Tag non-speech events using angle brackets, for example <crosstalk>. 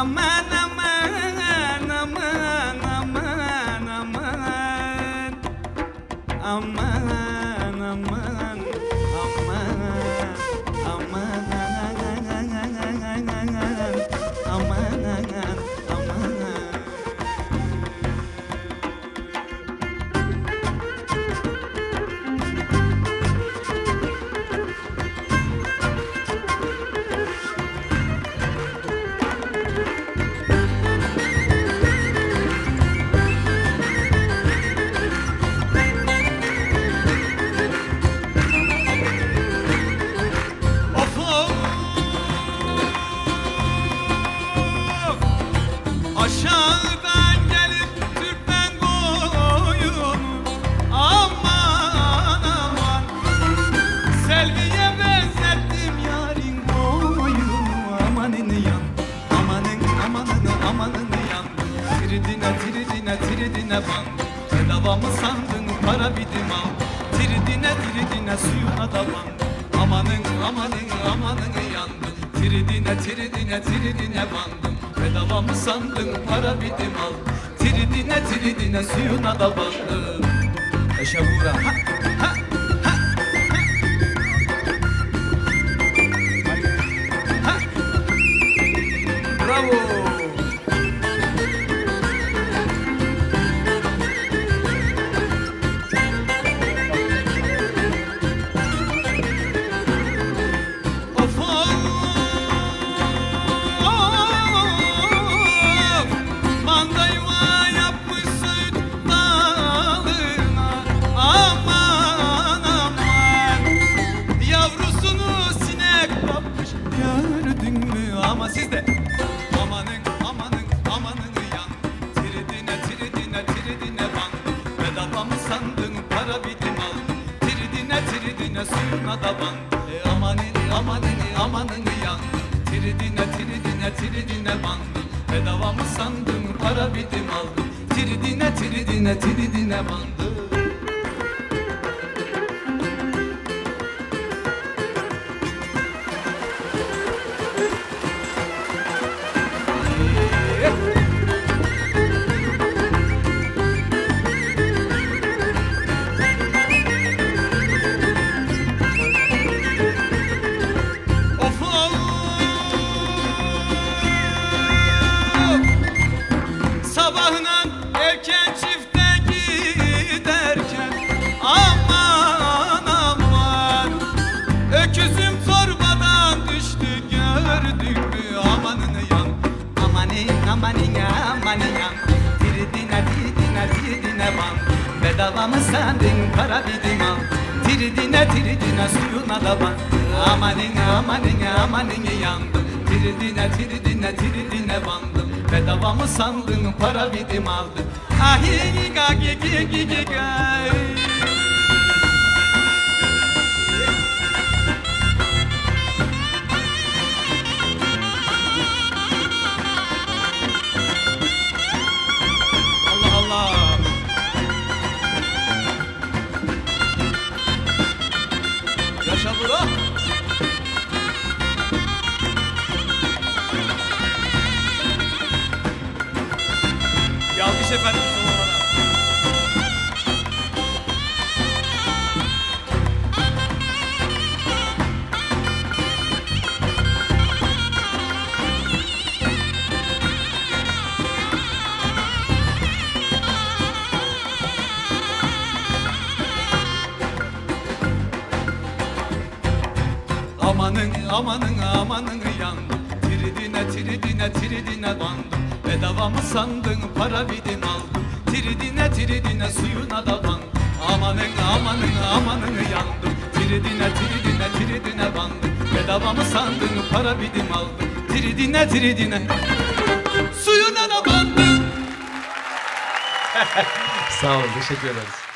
Amana amanın yandı Tridine tridine tridine bandı Bedava mı sandın para bidim al Tridine tridine suyuna da Amanın amanın amanın yandım. Tridine tridine tridine bandım Bedava mı sandın para bidim al Tridine tridine suyuna da bandım Eşavura. Ha ha. Bravo! siz de. Amanın amanın amanını yan. Tridine tridine tridine ban. Bedava mı sandın para bitim al. Tridine tridine suyuna da ban. E amanını amanını amanını yan. Tridine tridine tridine ban. Bedava mı sandın para bitim al. Tridine tridine tridine bandı. Bedava mı sandın para bidim al Tiridine tiridine suyuna da ban Amanin amanin amanin yandım Tiridine tiridine tiridine bandım Bedava mı sandın para bidim aldım Ahi ga gi gi gi Efendim. Amanın amanın amanın yandım Tiridine tiridine tiridine bandım Bedava mı sandın? Para bidim aldım Tiridine tiridine suyuna da bandım Amanın amanın amanın yandım. Tiridine tiridine tiridine bandım Bedava mı sandın? Para bidim aldım Tiridine tiridine. Suyuna da bandım <laughs> Sağ olun, teşekkür ederiz.